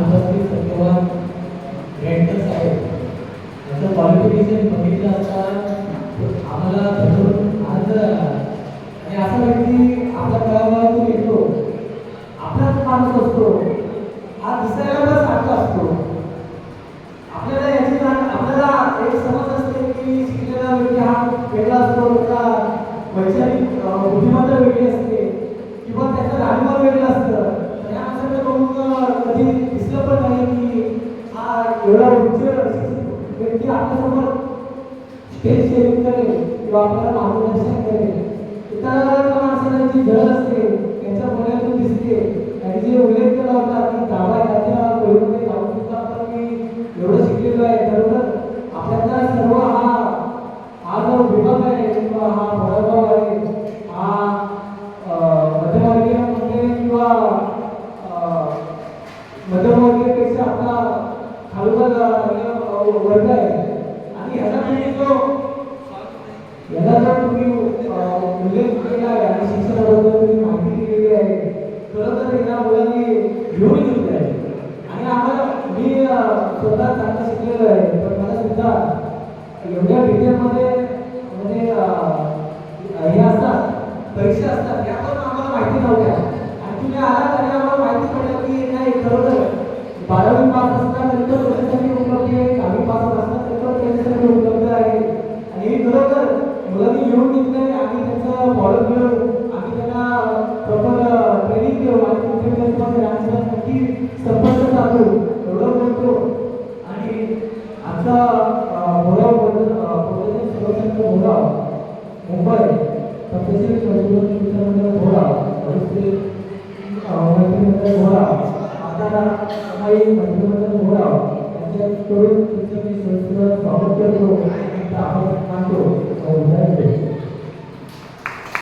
उपस्थित सत्यवान ग्रँटर साहेब याचं क्वालिफिकेशन बघितलं असता आम्हाला धरून आज आणि असा व्यक्ती आपल्या तळागाळातून येतो. आपलाच माणूस असतो. हा दुसऱ्याला सारखा असतो. आपल्याला याची आपल्याला एक समज असते की शिकलेला व्यक्ती हा वेगळा असतो त्याचा वैचारिक स्टेज शेअरिंग करेल किंवा आपल्याला मार्गदर्शन करेल माणसाला जी झळ असते. त्यांच्या बोलण्यातून दिसते. आणि जे उल्लेख केला होता की गावा याच्या जाऊन सुद्धा मी एवढं शिकलेलो आहे खरोखर आपल्याला सर्व हा हा जो विभाग आहे किंवा हा भरभाव आहे हा अं, किंवा अं, मध्यमवर्गीयपेक्षा आपला खालचा वर्ग आहे. घेऊन घेतलं आहे आणि आम्हाला मी स्वतः चांगलं शिकलेलो आहे पण मला सुद्धा एवढ्या डिटेलमध्ये म्हणजे हे असतात परीक्षा असतात त्या पण आम्हाला माहिती नव्हत्या. आणि तुम्ही आलात आणि आम्हाला माहिती पडलं की नाही खरोखर. बारावी पास असला तरी त्याच्यासाठी उपलब्ध आहे दहावी पास असला तरी पण त्याच्यासाठी उपलब्ध आहे. आणि हे खरोखर मुलांनी येऊन घेतलं आम्ही त्यांचं फॉलो घेऊ आमचा अं, भोराव बोलतो भोराव मुंबई तपशील मित्रमंडळ भोराव परिस्थिती भोराव आता काही मंत्रिमंडळ भोराव यांच्याकडून तुमचं स्वागत करतो.